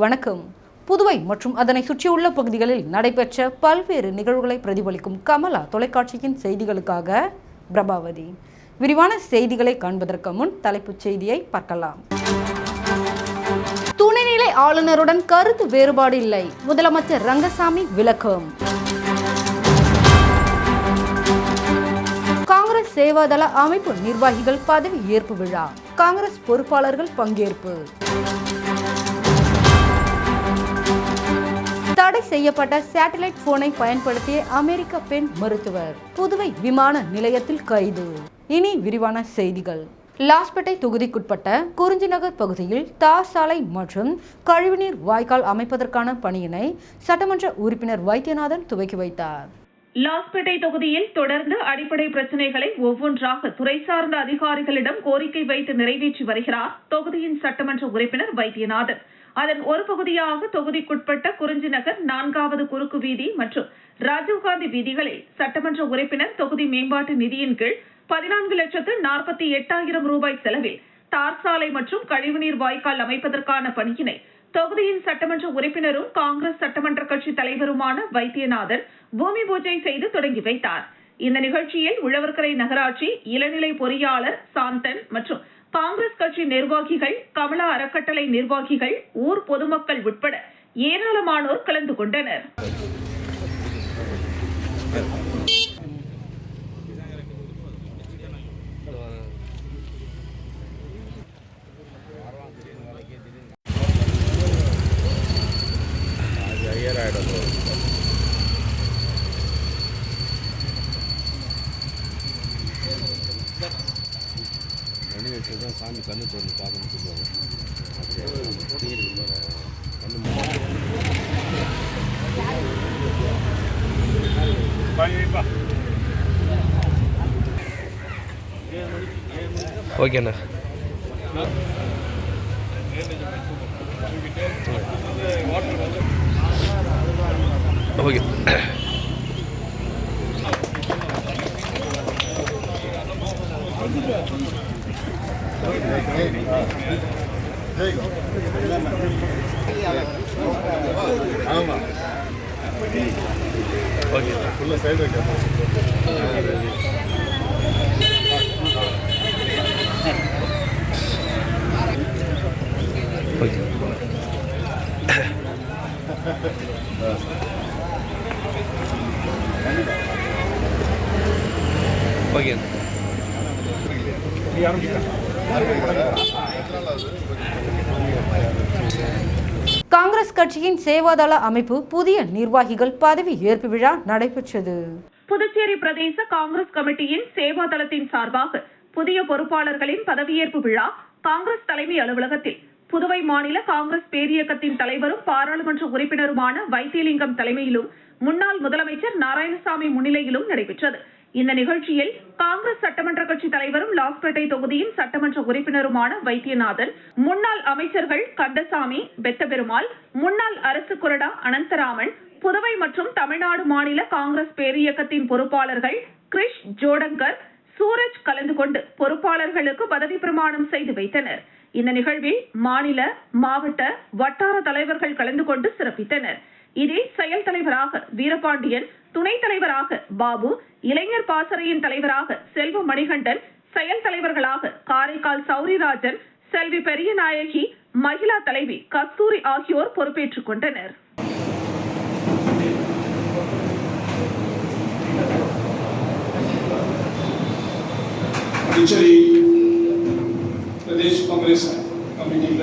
வணக்கம். புதுவை மற்றும் அதனை சுற்றியுள்ள பகுதிகளில் நடைபெற்ற பல்வேறு நிகழ்வுகளை பிரதிபலிக்கும் கமலா தொலைக்காட்சியின் செய்திகளுக்காக பிரபாவதி. விரிவான செய்திகளை காண்பதற்கு முன் தலைப்புச் செய்தியை பார்க்கலாம். துணைநிலை ஆளுநருடன் கருத்து வேறுபாடு இல்லை. முதலமைச்சர் ரங்கசாமி விளக்கம். காங்கிரஸ் சேவாதள அமைப்பு நிர்வாகிகள் பதவி ஏற்பு விழா. காங்கிரஸ் பொறுப்பாளர்கள் பங்கேற்பு. தடை செய்யப்பட்ட சேட்டலைட் போனை பயன்படுத்திய அமெரிக்க பெண் மருத்துவர் புதுவை விமான நிலையத்தில் கைது. இனி விரிவான செய்திகள். லாஸ்பேட்டை தொகுதிக்குட்பட்ட குறிஞ்சிநகர் பகுதியில் தார் சாலை மற்றும் கழிவுநீர் வாய்க்கால் அமைப்பதற்கான பணியினை சட்டமன்ற உறுப்பினர் வைத்தியநாதன் துவக்கி வைத்தார். லாஸ்பேட்டை தொகுதியில் தொடர்ந்து அடிப்படை பிரச்சினைகளை ஒவ்வொன்றாக துறை சார்ந்த அதிகாரிகளிடம் கோரிக்கை வைத்து நிறைவேற்றி வருகிறார் தொகுதியின் சட்டமன்ற உறுப்பினர் வைத்தியநாதன். அதன் ஒரு பகுதியாக தொகுதிக்குட்பட்ட குறிஞ்சி நகர் நான்காவது குறுக்கு வீதி மற்றும் ராஜீவ்காந்தி வீதிகளில் சட்டமன்ற உறுப்பினர் தொகுதி மேம்பாட்டு நிதியின் கீழ் பதினான்கு லட்சத்து நாற்பத்தி எட்டாயிரம் ரூபாய் செலவில் தார் சாலை மற்றும் கழிவுநீர் வாய்க்கால் அமைப்பதற்கான பணியினை தொகுதியின் சட்டமன்ற உறுப்பினரும் காங்கிரஸ் சட்டமன்ற கட்சி தலைவருமான வைத்தியநாதன் பூமி பூஜை செய்து தொடங்கி வைத்தார். இந்த நிகழ்ச்சியில் உழவர்கரை நகராட்சி இளநிலை பொறியாளர் சாந்தன் மற்றும் காங்கிரஸ் கட்சி நிர்வாகிகள் கமலா அறக்கட்டளை நிர்வாகிகள் ஊர் பொதுமக்கள் உட்பட ஏராளமானோர் கலந்து கொண்டனர். ஓகேண்ணா. ஓகே. ஓகே. ஃபுல்லாக சைடு ஓகே ஓகே காங்கிரஸ் கட்சியின் சேவாதள அமைப்பு புதிய நிர்வாகிகள் பதவி ஏற்பு விழா நடைபெற்றது. புதுச்சேரி பிரதேச காங்கிரஸ் கமிட்டியின் சேவா தளத்தின் சார்பாக புதிய பொறுப்பாளர்களின் பதவியேற்பு விழா காங்கிரஸ் தலைமை அலுவலகத்தில். புதுவை மாநில காங்கிரஸ் பேரியக்கத்தின் தலைவரும் பாராளுமன்ற உறுப்பினருமான வைத்தியலிங்கம் தலைமையிலும் முன்னாள் முதலமைச்சர் நாராயணசாமி முன்னிலையிலும் நடைபெற்றது. இந்த நிகழ்ச்சியில் காங்கிரஸ் சட்டமன்ற கட்சி தலைவரும் லாஸ்பேட்டை தொகுதியின் சட்டமன்ற உறுப்பினருமான வைத்தியநாதன் முன்னாள் அமைச்சர்கள் கந்தசாமி பெத்தபெருமாள் முன்னாள் அரசு கொறடா அனந்தராமன் புதுவை மற்றும் தமிழ்நாடு மாநில காங்கிரஸ் பேரியக்கத்தின் பொறுப்பாளர்கள் கிரிஷ் ஜோடங்கர் சூரஜ் கலந்து கொண்டு பொறுப்பாளர்களுக்கு பதவி பிரமாணம் செய்து வைத்தனர். இந்த நிகழ்வில் மாநில மாவட்ட வட்டார தலைவர்கள் கலந்து கொண்டு சிறப்பித்தனர். இதில் செயல் தலைவராக வீரபாண்டியன் துணைத் தலைவராக பாபு இளைஞர் பாசறையின் தலைவராக செல்வ மணிகண்டன் செயல் தலைவர்களாக காரைக்கால் சௌரிராஜன் செல்வி பெரியநாயகி மகிழா தலைவி கஸ்தூரி ஆகியோர் பொறுப்பேற்றுக் கொண்டனர். Puducherry Pradesh Congress Committee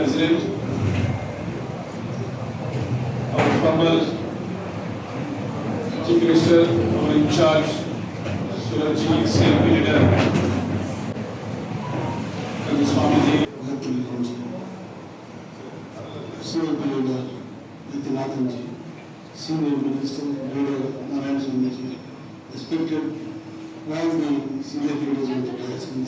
chief minister और incharge Suraj ji C M P leader Swami ji CMP leader Nitinathan senior minister leader Narayan Swami ji respected all the senior leaders of the DSM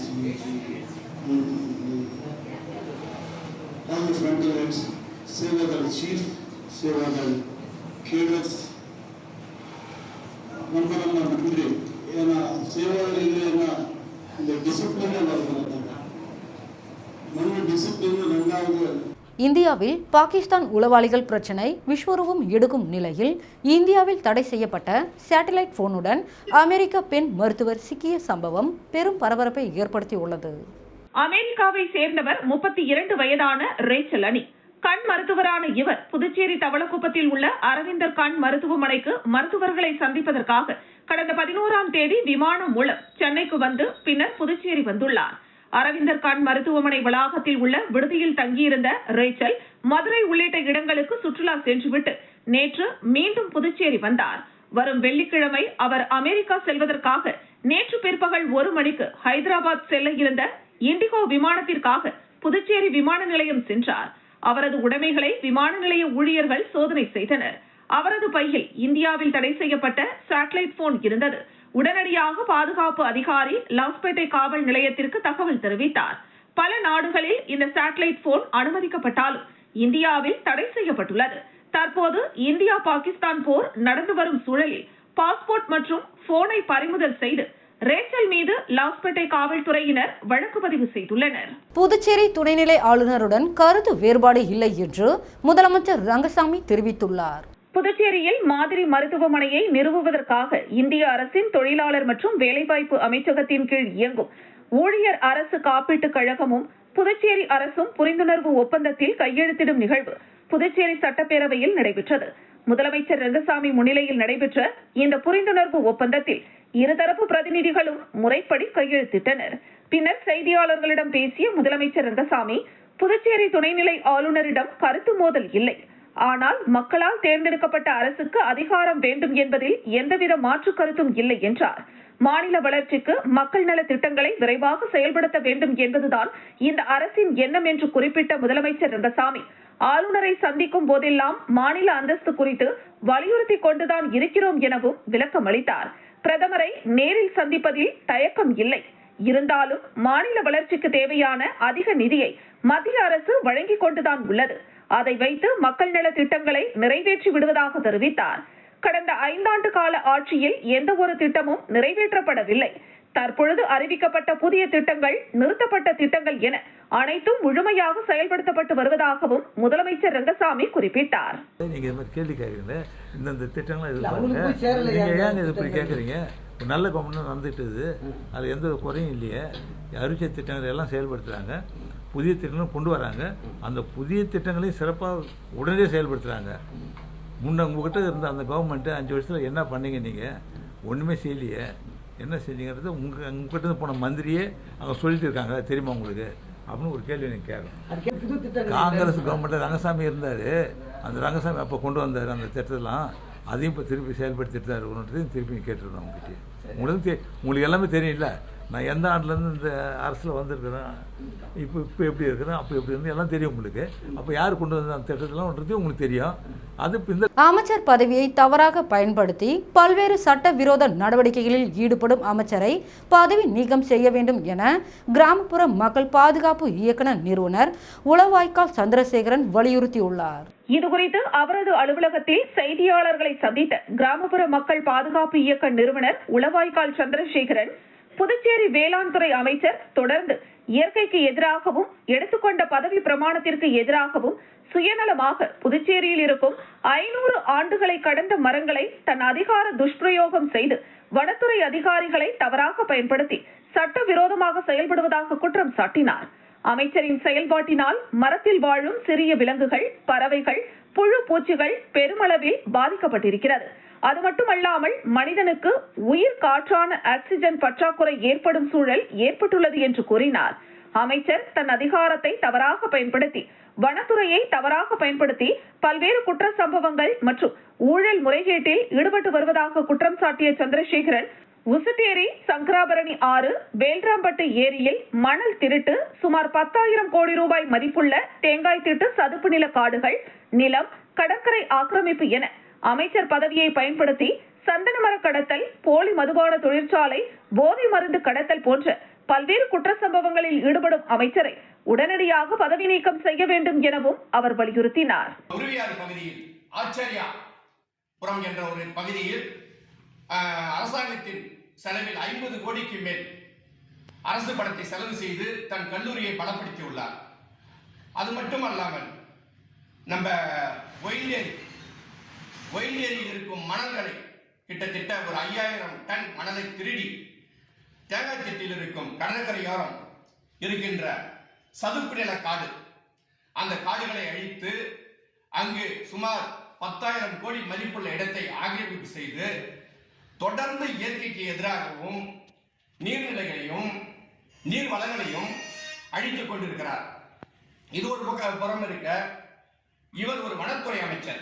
all the frontliners Sevadar chief Sevadar cadets ನಮ್ಮ ನಮ್ಮ ಬಿಟ್ಟರೆ ಏನ ಸೇವಾದಲ್ಲಿ ಏನ இந்த டிசிப்ளினே வரணும் நம்ம discipline ரெண்டாவது இந்தியாவில் பாகிஸ்தான் உளவாளிகள் பிரச்சினை விஸ்வரூபம் எடுக்கும் நிலையில் இந்தியாவில் தடை செய்யப்பட்ட சேட்டலைட் போனுடன் அமெரிக்க பெண் மருத்துவர் சிக்கிய சம்பவம் பெரும் பரபரப்பை ஏற்படுத்தியுள்ளது அமெரிக்காவை சேர்ந்தவர் முப்பத்தி இரண்டு வயதான ரேச்சல் அணி கண் மருத்துவரான இவர் புதுச்சேரி தவளக்குப்பத்தில் உள்ள அரவிந்தர் கண் மருத்துவமனைக்கு மருத்துவர்களை சந்திப்பதற்காக கடந்த பதினோராம் தேதி விமானம் மூலம் சென்னைக்கு வந்து பின்னர் புதுச்சேரி வந்துள்ளார். அரவிந்தர் கண் மருத்துவமனை வளாகத்தில் உள்ள விடுதியில் தங்கியிருந்த ரேச்சல் மதுரை உள்ளிட்ட இடங்களுக்கு சுற்றுலா சென்றுவிட்டு நேற்று மீண்டும் புதுச்சேரி வந்தார். வரும் வெள்ளிக்கிழமை அவர் அமெரிக்கா செல்வதற்காக நேற்று பிற்பகல் ஒரு மணிக்கு ஹைதராபாத் செல்ல இருந்த இண்டிகோ விமானத்திற்காக புதுச்சேரி விமான நிலையம் சென்றார். அவரது உடைமைகளை விமான நிலைய ஊழியர்கள் சோதனை செய்தனர். அவரது பையில் இந்தியாவில் தடை செய்யப்பட்ட சேட்டலைட் போன் இருந்தது. உடனடியாக பாதுகாப்பு அதிகாரி லாஸ்பேட்டை காவல் நிலையத்திற்கு தகவல் தெரிவித்தார். பல நாடுகளில் இந்த சேட்டலைட் போன் அனுமதிக்கப்பட்டாலும் இந்தியாவில் தடை செய்யப்பட்டுள்ளது. தற்போது இந்தியா பாகிஸ்தான் போர் நடந்து வரும் சூழலில் பாஸ்போர்ட் மற்றும் போனை பறிமுதல் செய்து ரேச்சல் மீது லாஸ்பேட்டை காவல்துறையினர் வழக்கு பதிவு செய்துள்ளனர். புதுச்சேரி துணைநிலை ஆளுநருடன் கருத்து வேறுபாடு இல்லை என்று முதலமைச்சர் ரங்கசாமி தெரிவித்துள்ளார். புதுச்சேரியில் மாதிரி மருத்துவமனையை நிறுவுவதற்காக இந்திய அரசின் தொழிலாளர் மற்றும் வேலைவாய்ப்பு அமைச்சகத்தின் கீழ் இயங்கும் ஊழியர் அரசு காப்பீட்டுக் கழகமும் புதுச்சேரி அரசும் புரிந்துணர்வு ஒப்பந்தத்தில் கையெழுத்திடும் நிகழ்வு புதுச்சேரி சட்டப்பேரவையில் நடைபெற்றது. முதலமைச்சர் ரங்கசாமி முன்னிலையில் நடைபெற்ற இந்த புரிந்துணர்வு ஒப்பந்தத்தில் இருதரப்பு பிரதிநிதிகளும் முறைப்படி கையெழுத்திட்டனர். பின்னர் செய்தியாளர்களிடம் பேசிய முதலமைச்சர் ரங்கசாமி புதுச்சேரி துணைநிலை ஆளுநரிடம் கருத்து மோதல் இல்லை. ஆனால் மக்களால் தேர்ந்தெடுக்கப்பட்ட அரசுக்கு அதிகாரம் வேண்டும் என்பதில் எந்தவித மாற்று கருத்தும் இல்லை என்றார். மாநில வளர்ச்சிக்கு மக்கள் நல திட்டங்களை விரைவாக செயல்படுத்த வேண்டும் என்பதுதான் இந்த அரசின் எண்ணம் என்று குறிப்பிட்ட முதலமைச்சர் ரங்கசாமி. ஆளுநரை சந்திக்கும் போதெல்லாம் மாநில அந்தஸ்து குறித்து வலியுறுத்தி கொண்டுதான் இருக்கிறோம் எனவும் விளக்கம் அளித்தார் பிரதமரை நேரில் சந்திப்பதில் தயக்கம் இல்லை. இருந்தாலும் மாநில வளர்ச்சிக்கு தேவையான அதிக நிதியை மத்திய அரசு வழங்கிக் கொண்டுதான் உள்ளது. அதை வைத்து மக்கள் நல திட்டங்களை நிறைவேற்றி விடுவதாக தெரிவித்தார். கடந்த ஐந்தாண்டு கால ஆட்சியில் எந்த ஒரு திட்டமும் நிறைவேற்றப்படவில்லை. தற்பொழுது அறிவிக்கப்பட்ட புதிய திட்டங்கள் நிறுத்தப்பட்ட திட்டங்கள் என அனைத்தும் முழுமையாக செயல்படுத்தப்பட்டு வருவதாகவும் முதலமைச்சர் ரங்கசாமி குறிப்பிட்டார். நீங்க இது மாதிரி கேள்வி கேட்குறீங்க இந்தந்த திட்டங்கள்லாம் இது அவங்களுக்கு பாருங்க போய் சேரலையா? நீங்க ஏங்க இது இப்படி? கேட்குறீங்க? ஒரு நல்ல கவர்மெண்ட் நடந்துட்டுது அது எந்த குறையும் இல்லையே. அறிவிச்ச திட்டங்களை எல்லாம் செயல்படுத்துறாங்க. புதிய திட்டங்களும் கொண்டு வராங்க. அந்த புதிய திட்டங்களையும் சிறப்பாக உடனே செயல்படுத்துறாங்க. முன்ன உங்ககிட்ட இருந்த அந்த கவர்மெண்ட்டு அஞ்சு வருஷத்தில் என்ன பண்ணீங்க நீங்கள் ஒன்றுமே செய்யலையே. என்ன செஞ்சீங்கிறது உங்கள் உங்ககிட்ட இருந்து போன மந்திரியே அவங்க சொல்லிட்டு இருக்காங்க தெரியுமா உங்களுக்கு? அப்படின்னு ஒரு கேள்வி எனக்கு கேட்கணும். காங்கிரஸ் கவர்மெண்ட்ல ரங்கசாமி இருந்தார். அந்த ரங்கசாமி அப்போ கொண்டு வந்தார் அந்த திட்டத்தெல்லாம். அதையும் இப்போ திருப்பி செயல்படுத்திட்டு தான் இருக்கணுன்றதையும் திருப்பி கேட்டுருந்தோம் உங்ககிட்ட உங்களுக்கு உங்களுக்கு எல்லாமே தெரியும்ல. நான் எந்த ஆண்டுலேருந்து இந்த அரசில் வந்திருக்கிறேன் இப்போ இப்போ எப்படி இருக்கிறேன் அப்போ எப்படி இருந்து எல்லாம் தெரியும் உங்களுக்கு. அப்போ யார் கொண்டு வந்த அந்த திட்டத்தெல்லாம்ன்றது உங்களுக்கு தெரியும். அது இந்த அமைச்சர் பதவியை தவறாக பயன்படுத்தி பல்வேறு சட்டவிரோத நடவடிக்கைகளில் ஈடுபடும் அமைச்சரை பதவி நீக்கம் செய்ய வேண்டும் என கிராமப்புற மக்கள் பாதுகாப்பு இயக்குனர் நிறுவனர் உளவாய்க்கால் சந்திரசேகரன் வலியுறுத்தியுள்ளார். இதுகுறித்து அவரது அலுவலகத்தில் செய்தியாளர்களை சந்தித்த கிராமப்புற மக்கள் பாதுகாப்பு இயக்க நிறுவனர் உளவாய்க்கால் சந்திரசேகரன் புதுச்சேரி வேளாண் துறை அமைச்சர் தொடர்ந்து இயற்கைக்கு எதிராகவும் எடுத்துக்கொண்ட பதவி பிரமாணத்திற்கு எதிராகவும் சுயநலமாக புதுச்சேரியில் இருக்கும் ஐநூறு ஆண்டுகளை கடந்த மரங்களை தன் அதிகார துஷ்பிரயோகம் செய்து வனத்துறை அதிகாரிகளை தவறாக பயன்படுத்தி சட்டவிரோதமாக செயல்படுவதாக குற்றம் சாட்டினார். அமைச்சரின் செயல்பாட்டினால் மரத்தில் வாழும் சிறிய விலங்குகள் பறவைகள் புழு பூச்சிகள் பெருமளவில் பாதிக்கப்பட்டிருக்கிறது. அது மட்டுமல்லாமல் மனிதனுக்கு உயிர் காற்றான ஆக்சிஜன் பற்றாக்குறை ஏற்படும் சூழல் ஏற்பட்டுள்ளது என்று கூறினார். அமைச்சர் தன் அதிகாரத்தை தவறாக பயன்படுத்தி வனத்துறையை தவறாக பயன்படுத்தி பல்வேறு குற்ற சம்பவங்கள் மற்றும் ஊழல் முறைகேட்டில் ஈடுபட்டு வருவதாக குற்றம் சாட்டிய சந்திரசேகரன் உசுட்டேரி சங்கராபரணி ஆறு வேல்ராம்பட்டு ஏரியில் மணல் திருட்டு சுமார் பத்தாயிரம் கோடி ரூபாய் மதிப்புள்ள தேங்காய் திட்டு சதுப்பு நில காடுகள் நிலம் கடற்கரை ஆக்கிரமிப்பு என அமைச்சர் பதவியை பயன்படுத்தி சந்தன மர கடத்தல் போலி மதுபான தொழிற்சாலை போதை மருந்து கடத்தல் போன்ற பல்வேறு குற்ற சம்பவங்களில் ஈடுபடும் அமைச்சரை உடனடியாக பதவி நீக்கம் செய்ய வேண்டும் எனவும் அவர் வலியுறுத்தினார். பகுதியில் ஆச்சரியா புறம் என்ற ஒரு பகுதியில் அரசாங்கத்தின் செலவில் ஐம்பது கோடிக்கு மேல் அரசு படத்தை செலவு செய்து தன் கல்லூரியை பலப்படுத்தியுள்ளார். அது மட்டுமல்லாமல் நம்ம ஒயிலேரி ஒயிலேரியில் இருக்கும் மணல்களை கிட்டத்தட்ட ஒரு ஐயாயிரம் டன் மணலை திருடி தேங்காய் திட்டில் இருக்கும் கடற்கரையோரம் இருக்கின்ற சதுப்பு நில காடு. அந்த காடுகளை அழித்து அங்கு சுமார் பத்தாயிரம் கோடி மதிப்புள்ள இடத்தை ஆக்கிரமிப்பு செய்து தொடர்ந்து இயற்கைக்கு எதிராகவும் நீர்நிலைகளையும் நீர் வளங்களையும் அழித்துக் கொண்டிருக்கிறார். இது ஒரு புறம் இருக்க இவர் ஒரு வனத்துறை அமைச்சர்.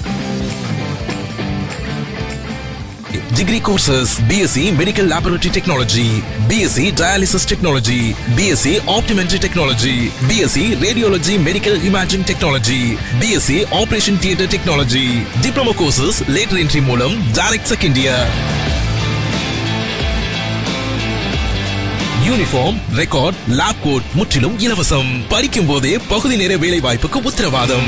Degree courses BSc Medical Laboratory Technology, BSc Dialysis Technology, BSc Optometry Technology, BSc Radiology Medical Imaging Technology, BSc Operation Theatre Technology, Diploma courses later entry மூலம் direct second year. Uniform record lab coat முற்றிலும் இலவசம் படிக்கும் போதே பகுதி நேர வேலை வாய்ப்புக்கு உத்தரவாதம்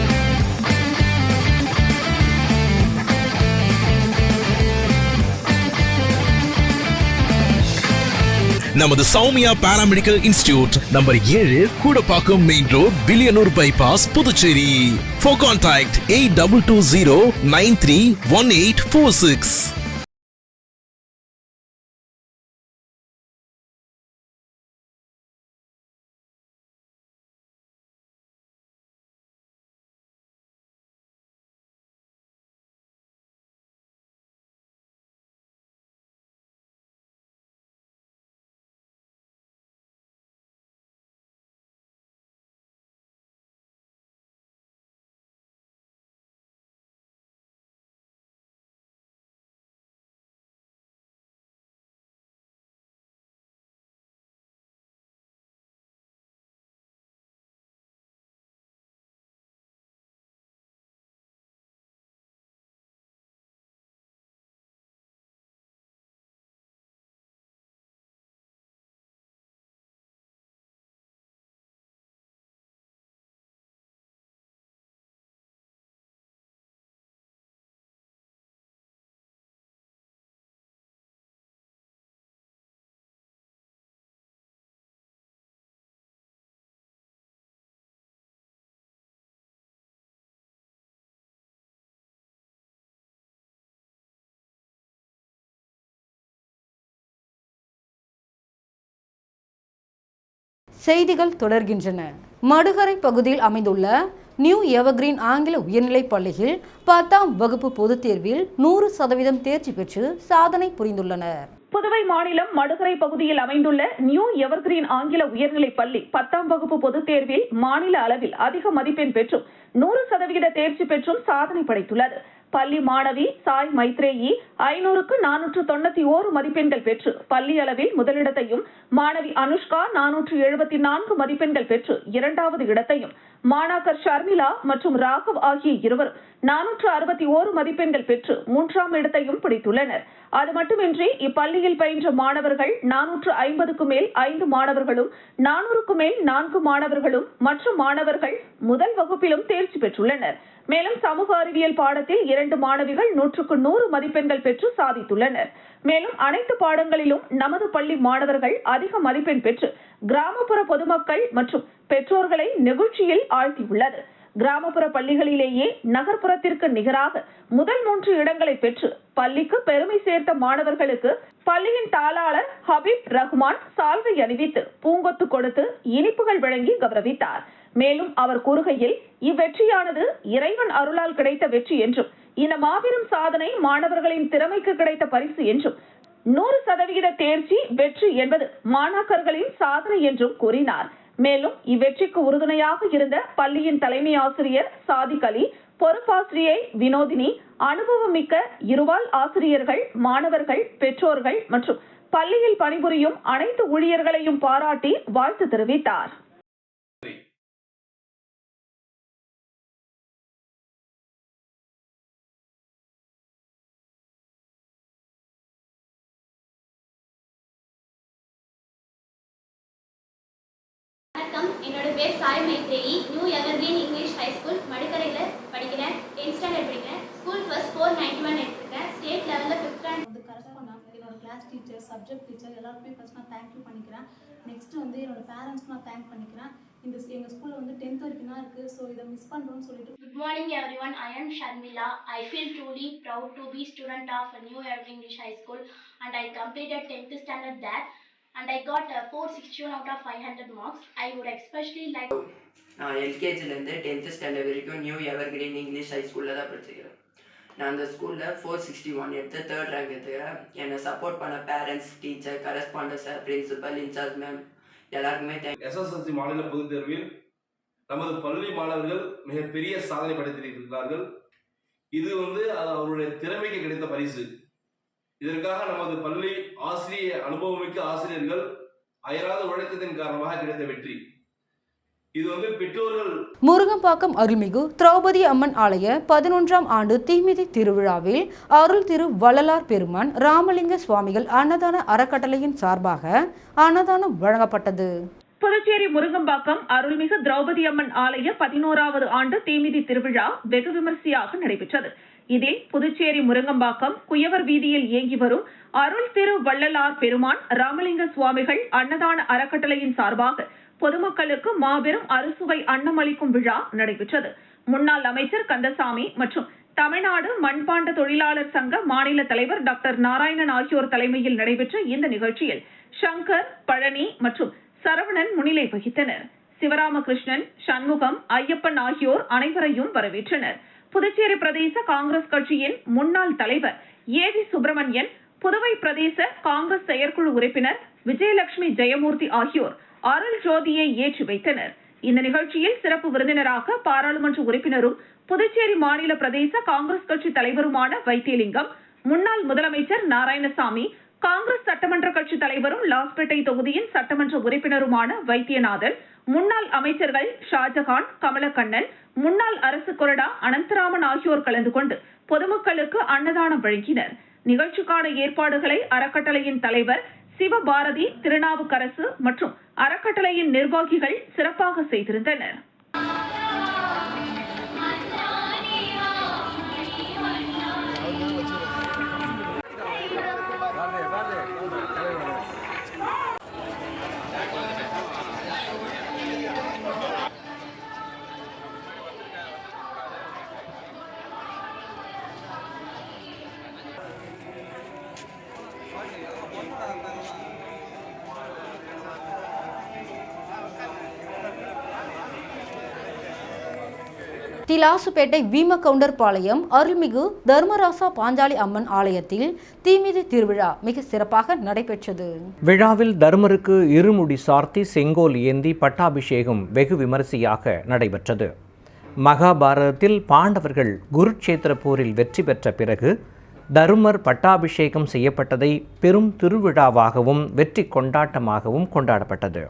நமது சௌமியா பாராமெடிக்கல் இன்ஸ்டிடியூட் நம்பர் ஏழு Koodapakkam main road Villianur bypass Puducherry. For contact eight double two zero nine three one eight four six செய்திகள் தொடர்கின்றன. மடுகரை பகுதியில் அமைந்துள்ள நியூ எவர்கிரீன் ஆங்கில உயர்நிலைப் பள்ளியில் பத்தாம் வகுப்பு பொதுத் தேர்வில் நூறு சதவீதம் தேர்ச்சி பெற்று சாதனை புரிந்துள்ளனர். புதுவை மாநிலம் மடுகரை பகுதியில் அமைந்துள்ள நியூ எவர்கிரீன் ஆங்கில உயர்நிலைப் பள்ளி பத்தாம் வகுப்பு பொதுத் தேர்வில் மாநில அளவில் அதிக மதிப்பெண் பெற்றும் நூறு சதவிகித தேர்ச்சி பெற்றும் சாதனை படைத்துள்ளது. பள்ளி மாணவி சாய் மைத்ரேயி ஐநூறுக்கு நானூற்று தொண்ணூத்தி ஓரு மதிப்பெண்கள் பெற்று பள்ளி அளவில் முதலிடத்தையும் மாணவி அனுஷ்கா நானூற்று எழுபத்தி நான்கு மதிப்பெண்கள் பெற்று இரண்டாவது இடத்தையும் மாணாக்கர் ஷர்மிளா மற்றும் ராகவ் ஆகிய இருவரும் நானூற்று அறுபத்தி ஓரு மதிப்பெண்கள் பெற்று மூன்றாம் இடத்தையும் பிடித்துள்ளனர். அது மட்டுமின்றி இப்பள்ளியில் பயின்ற மாணவர்கள் நானூற்று ஐம்பதுக்கு மேல் ஐந்து மாணவர்களும் நானூறுக்கு மேல் நான்கு மாணவர்களும் மற்ற மாணவர்கள் முதல் வகுப்பிலும் தேர்ச்சி பெற்றுள்ளனர். மேலும் சமூக அறிவியல் பாடத்தில் இரண்டு மாணவிகள் நூற்றுக்கு நூறு மதிப்பெண்கள் பெற்று சாதித்துள்ளனர். மேலும் அனைத்து பாடங்களிலும் நமது பள்ளி மாணவர்கள் அதிக மதிப்பெண் பெற்று கிராமப்புற பொதுமக்கள் மற்றும் பெற்றோர்களை நெகிழ்ச்சியில் ஆழ்த்தியுள்ளது. கிராமப்புற பள்ளிகளிலேயே நகர்ப்புறத்திற்கு நிகராக முதல் மூன்று இடங்களை பெற்று பள்ளிக்கு பெருமை சேர்த்த மாணவர்களுக்கு பள்ளியின் தாளாளர் ஹபீப் ரஹ்மான் சால்வை அணிவித்து பூங்கொத்து கொடுத்து இனிப்புகள் வழங்கி கௌரவித்தார். மேலும் அவர் கூறுகையில் இவ்வெற்றியானது இறைவன் அருளால் கிடைத்த வெற்றி என்றும் இந்த மாபெரும் சாதனை மாணவர்களின் திறமைக்கு கிடைத்த பரிசு என்றும் நூறு சதவிகித தேர்ச்சி வெற்றி என்பது மாணாக்கர்களின் சாதனை என்றும் கூறினார். மேலும் இவ்வெற்றிக்கு உறுதுணையாக இருந்த பள்ளியின் தலைமை ஆசிரியர் சாதிக் அலி பொறுப்பாசிரியை வினோதினி அனுபவமிக்க இருவால் ஆசிரியர்கள் மாணவர்கள் பெற்றோர்கள் மற்றும் பள்ளியில் பணிபுரியும் அனைத்து ஊழியர்களையும் பாராட்டி வாழ்த்து தெரிவித்தார். வணக்கம். என்னோட பேர் Sai Maitreyi. New evergreen English high school மடிக்கரையில் படிக்கிறேன். டென்த் ஸ்டாண்டர்ட் படிக்கிறேன். School first four ninety one எடுத்திருக்கேன் ஸ்டேட் லெவலில் ஃபிஃப்த் ரேங்க் வந்து கரெஸ்பாண்டாக என்னோட கிளாஸ் டீச்சர் சப்ஜெக்ட் டீச்சர் எல்லாருக்குமே ஃபஸ்ட் நான் தேங்க்யூ பண்ணிக்கிறேன். நெக்ஸ்ட் வந்து என்னோட பேரண்ட்ஸ்க்கு நான் தேங்க் பண்ணிக்கிறேன். இந்த எங்கள் ஸ்கூலில் வந்து டென்த் வரைக்கும் தான் இருக்குது ஸோ இதை மிஸ் பண்ணுறோன்னு சொல்லிட்டு Good morning everyone, I am Sharmila. I feel truly proud to be student of New Evergreen English High School. And I completed 10th standard there and I got uh, 461 out of 500 marks. I would especially like நான் எல்கேஜிலேருந்து tenth standard வரைக்கும் new evergreen English high ஸ்கூலில் தான் படிச்சிருக்கிறேன் நான் அந்த ஸ்கூலில் four sixty one எடுத்து தேர்ட் ரேங்க் எடுத்துக்கிறேன். என்னை சப்போர்ட் பண்ண parents teacher correspondent sir principal incharge ma'am எல்லாருக்குமே தேங்க் எஸ்எஸ்எல்சி மாநில பொதுத் தேர்வில் நமது பள்ளி மாணவர்கள் மிகப்பெரிய சாதனை படைத்திருக்கிறார்கள். இது வந்து அவருடைய திறமைக்கு கிடைத்த பரிசு. இதற்காக நமது பள்ளி ஆசிரிய அனுபவமிக்க ஆசிரியர்கள் அயராத உழைத்ததின் காரணமாக கிடைத்த வெற்றி. இது வந்து பெற்றோர்கள் முருகம்பாக்கம் அருள்மிகு திரௌபதி அம்மன் ஆலய பதினொன்றாம் ஆண்டு தீமிதி திருவிழாவில் அருள் திரு வள்ளலார் பெருமான் ராமலிங்க சுவாமிகள் அன்னதான அறக்கட்டளையின் சார்பாக அன்னதானம் வழங்கப்பட்டது. புதுச்சேரி முருங்கம்பாக்கம் அருள்மிகு திரௌபதி அம்மன் ஆலய பதினோராவது ஆண்டு தீமிதி திருவிழா வெகு விமரிசையாக நடைபெற்றது. இதில் புதுச்சேரி முருங்கம்பாக்கம் குயவர் வீதியில் இயங்கி வரும் அருள் திரு வள்ளலார் பெருமான் ராமலிங்க சுவாமிகள் அன்னதான அறக்கட்டளையின் சார்பாக பொதுமக்களுக்கு மாபெரும் அறுசுவை அன்னமளிக்கும் விழா நடைபெற்றது. முன்னாள் அமைச்சர் கந்தசாமி மற்றும் தமிழ்நாடு மண்பாண்ட தொழிலாளர் சங்க மாநில தலைவர் டாக்டர் நாராயணன் ஆகியோர் தலைமையில் நடைபெற்ற இந்த நிகழ்ச்சியில் சங்கர் பழனி மற்றும் சரவணன் முன்னிலை வகித்தனர். சிவராமகிருஷ்ணன் சண்முகம் ஐயப்பன் ஆகியோர் அனைவரையும் வரவேற்றனர். புதுச்சேரி பிரதேச காங்கிரஸ் கட்சியின் முன்னாள் தலைவர் ஏ வி சுப்பிரமணியன் புதுவை பிரதேச காங்கிரஸ் செயற்குழு உறுப்பினர் விஜயலட்சுமி ஜெயமூர்த்தி ஆகியோர் அருள் ஜோதியை ஏற்றி வைத்தனர். இந்த நிகழ்ச்சியில் சிறப்பு விருந்தினராக பாராளுமன்ற உறுப்பினரும் புதுச்சேரி மாநில பிரதேச காங்கிரஸ் கட்சி தலைவருமான வைத்தியலிங்கம் முன்னாள் முதலமைச்சர் நாராயணசாமி காங்கிரஸ் சட்டமன்ற கட்சி தலைவரும் லாஸ்பேட்டை தொகுதியின் சட்டமன்ற உறுப்பினருமான வைத்தியநாதன் முன்னாள் அமைச்சர்கள் ஷாஜகான் கமலக்கண்ணன் முன்னாள் அரசு கொறடா அனந்தராமன் ஆகியோர் கலந்து கொண்டு பொதுமக்களுக்கு அன்னதானம் வழங்கினர். நிகழ்ச்சிக்கான ஏற்பாடுகளை அறக்கட்டளையின் தலைவர் சிவபாரதி திருநாவுக்கரசு மற்றும் அறக்கட்டளையின் நிர்வாகிகள் சிறப்பாக செய்திருந்தனர். திலாசுப்பேட்டை வீமகவுண்டர் பாளையம் அருள்மிகு தர்மராசா பாஞ்சாலி அம்மன் ஆலயத்தில் தீமிதி திருவிழா மிக சிறப்பாக நடைபெற்றது. விழாவில் தர்மருக்கு இருமுடி சார்த்தி செங்கோல் ஏந்தி பட்டாபிஷேகம் வெகு விமரிசையாக நடைபெற்றது. மகாபாரதத்தில் பாண்டவர்கள் குருட்சேத்திர போரில் வெற்றி பெற்ற பிறகு தருமர் பட்டாபிஷேகம் செய்யப்பட்டதை பெரும் திருவிழாவாகவும் வெற்றி கொண்டாட்டமாகவும் கொண்டாடப்பட்டது.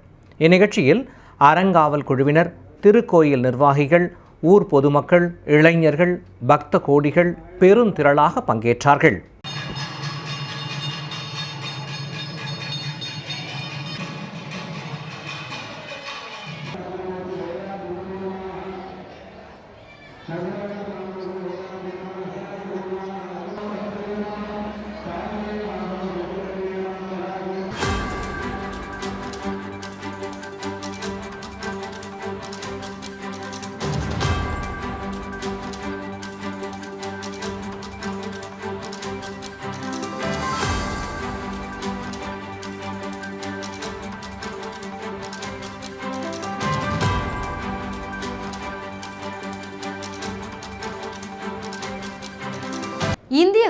இந்நிகழ்ச்சியில் அறங்காவல் குழுவினர் திருக்கோயில் நிர்வாகிகள் ஊர் பொதுமக்கள் இளைஞர்கள் பக்த கோடிகள் பெருந்திரளாக பங்கேற்றார்கள்.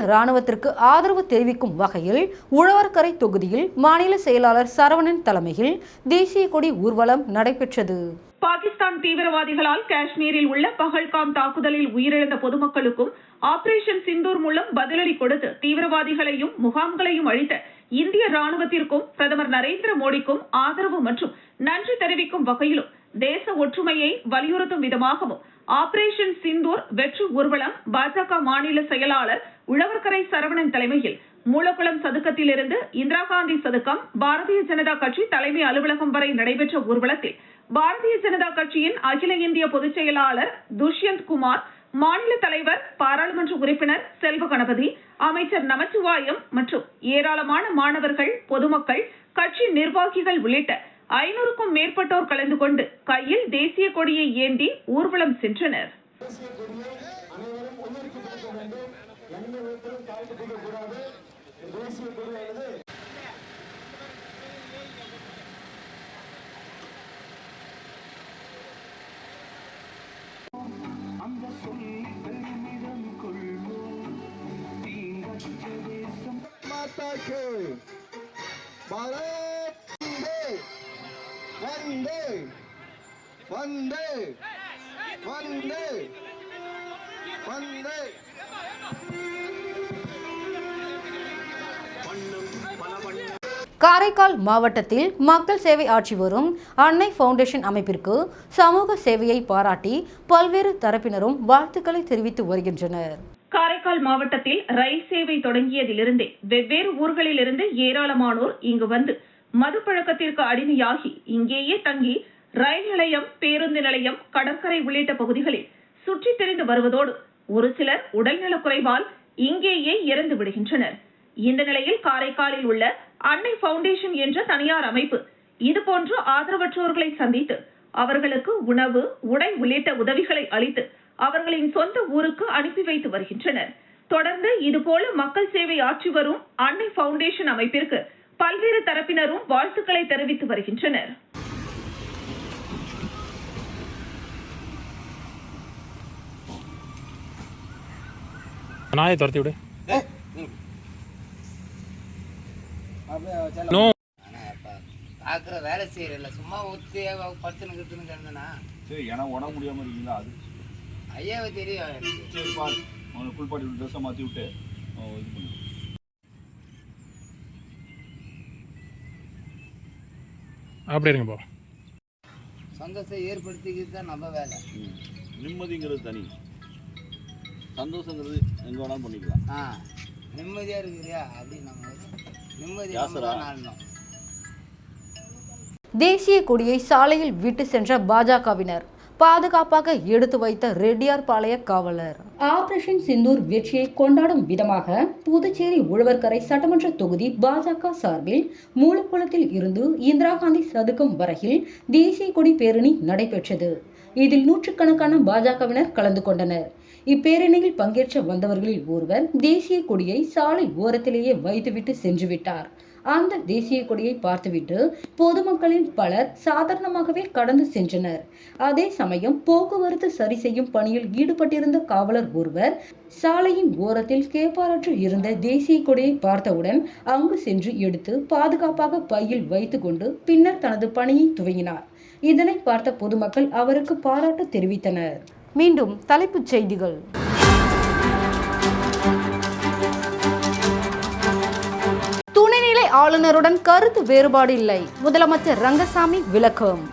இராணுவத்திற்கு ராணுவத்திற்கு ஆதரவு தெரிவிக்கும் வகையில் உழவர்கரை தொகுதியில் மாநில செயலாளர் சரவணன் தலைமையில் தேசிய கொடி ஊர்வலம் நடைபெற்றது. பாகிஸ்தான் தீவிரவாதிகளால் காஷ்மீரில் உள்ள பகல்காம் தாக்குதலில் உயிரிழந்த பொதுமக்களுக்கும் ஆபரேஷன் சிந்தூர் மூலம் பதிலடி கொடுத்து தீவிரவாதிகளையும் முகாம்களையும் அழித்த இந்திய ராணுவத்திற்கும் பிரதமர் நரேந்திர மோடிக்கும் ஆதரவு மற்றும் நன்றி தெரிவிக்கும் வகையிலும் தேச ஒற்றுமையை வலியுறுத்தும் விதமாகவும் ஆபரேஷன் சிந்தூர் வெற்றி ஊர்வலம் பாஜக மாநில செயலாளர் உழவர்கரை சரவணன் தலைமையில் மூலக்குளம் சதுக்கத்திலிருந்து இந்திரா காந்தி சதுக்கம் பாரதிய ஜனதா கட்சி தலைமை அலுவலகம் வரை நடைபெற்ற ஊர்வலத்தில் பாரதிய ஜனதா கட்சியின் அகில இந்திய பொதுச் செயலாளர் துஷ்யந்த் குமார் மாநில தலைவர் பாராளுமன்ற உறுப்பினர் செல்வ கணபதி அமைச்சர் நமச்சிவாயம் மற்றும் ஏராளமான மாணவர்கள் பொதுமக்கள் கட்சி நிர்வாகிகள் உள்ளிட்ட ஐநூறுக்கும் மேற்பட்டோர் கலந்து கொண்டு கையில் தேசிய கொடியை ஏந்தி ஊர்வலம் சென்றனர். எந்த விதத்திலும் தாழ்த்து பிடிக்கக்கூடாது தேசிய கொடியானது அந்த சொல்லை பெருமிதம் கொள்வோம் தேசம் மாதாக்கு பாரத் வந்தே. வந்தே. வந்தே. காரைக்கால் மாவட்டத்தில் மக்கள் சேவை ஆற்றி வரும் அன்னை ஃபவுண்டேஷன் அமைப்பிற்கு சமூக சேவையை பாராட்டி பல்வேறு தரப்பினரும் வாழ்த்துக்களை தெரிவித்து வருகின்றனர். காரைக்கால் மாவட்டத்தில் ரயில் சேவை தொடங்கியதிலிருந்தே வெவ்வேறு ஊர்களிலிருந்து ஏராளமானோர் இங்கு வந்து மது பழக்கத்திற்கு அடிமையாகி இங்கேயே தங்கி ரயில் நிலையம் பேருந்து நிலையம் கடற்கரை உள்ளிட்ட பகுதிகளில் சுற்றித் திரிந்து வருவதோடு ஒரு சிலர் உடல்நலக் குறைவால் இங்கேயே இறந்து விடுகின்றனர். இந்த நிலையில் காரைக்காலில் உள்ள அன்னை பவுண்டேஷன் என்ற தனியார் அமைப்பு இதுபோன்று ஆதரவற்றோர்களை சந்தித்து அவர்களுக்கு உணவு உடை உள்ளிட்ட உதவிகளை அளித்து அவர்களின் சொந்த ஊருக்கு அனுப்பி வைத்து வருகின்றனர். தொடர்ந்து இதுபோல மக்கள் சேவை ஆற்றி வரும் அன்னை பவுண்டேஷன் அமைப்பிற்கு பல்வேறு தரப்பினரும் வாழ்த்துக்களை தெரிவித்து வருகின்றனர். நாயை துரத்தி விடு? பார்க்குற வேலை செய்யறல சும்மா ஊற்றி படுத்துன்னு கிட்டுன்னு கிடந்தனா சரி எனக்கு உடம்பு முடியாமல் இருக்கீங்களா அது? ஐயாவை தெரியும் சரி பாரு அவனை ட்ரெஸ்ஸை மாற்றி விட்டு இது பண்ணு. அப்படி இருங்கப்பா சந்தோஷம் ஏற்படுத்திக்கிட்டு தான் நம்ம வேலை. நிம்மதிங்கிறது தனி. சந்தோஷங்கிறது எங்கே வேணாலும் பண்ணிக்கலாம். ஆ நிம்மதியாக இருக்குறியா அப்படின்னு நம்ம நிம்மதி நம்ம யாசரா? தான் நாடணும் தேசிய கொடியை சாலையில் விட்டு சென்ற பாஜகவினர் பாதுகாப்பாக எடுத்து வைத்த ரெட்டியார்பாளைய காவலர். ஆபரேஷன் சிந்தூர் வெற்றியை கொண்டாடும் விதமாக புதுச்சேரி உழவர்கரை சட்டமன்ற தொகுதி பாஜக சார்பில் மூலக்குளத்தில் இருந்து இந்திரா காந்தி சதுக்கம் வரையில் தேசிய கொடி பேரணி நடைபெற்றது. இதில் நூற்றுக்கணக்கான பாஜகவினர் கலந்து கொண்டனர். இப்பேரணியில் பங்கேற்ற வந்தவர்களில் ஒருவர் தேசிய கொடியை சாலை ஓரத்திலேயே வைத்துவிட்டு சென்று விட்டார். அந்த தேசிய கொடியை பார்த்துவிட்டு பொதுமக்களின் பலர் சாதாரணமாகவே கடந்து சென்றனர். அதே சமயம் போக்குவரத்து சரி செய்யும் பணியில் ஈடுபட்டிருந்த காவலர் ஒருவர் சாலையின் ஓரத்தில் கேப்பாரற்று இருந்த தேசிய கொடியை பார்த்தவுடன் அங்கு சென்று எடுத்து பாதுகாப்பாக பையில் வைத்துக்கொண்டு பின்னர் தனது பணியை துவங்கினார். இதனை பார்த்த பொதுமக்கள் அவருக்கு பாராட்டு தெரிவித்தனர். மீண்டும் தலைப்புச் செய்திகள். துணைநிலை ஆளுநருடன் கருத்து வேறுபாடு இல்லை. முதலமைச்சர் ரங்கசாமி விளக்கம்.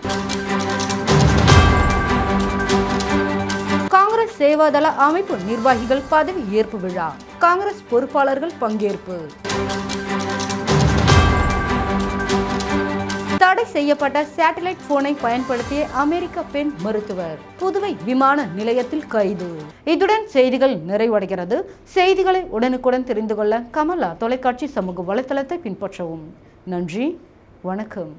காங்கிரஸ் சேவாதள அமைப்பு நிர்வாகிகள் பதவி ஏற்பு விழா. காங்கிரஸ் பொறுப்பாளர்கள் பங்கேற்பு. தடை செய்யப்பட்ட சேட்டலைட் போனை பயன்படுத்திய அமெரிக்க பெண் மருத்துவர். புதுவை விமான நிலையத்தில் கைது. இதுடன் செய்திகள் நிறைவடைகிறது. செய்திகளை உடனுக்குடன் தெரிந்து கொள்ள கமலா தொலைக்காட்சி சமூக வலைத்தளத்தை பின்பற்றவும். நன்றி. வணக்கம்.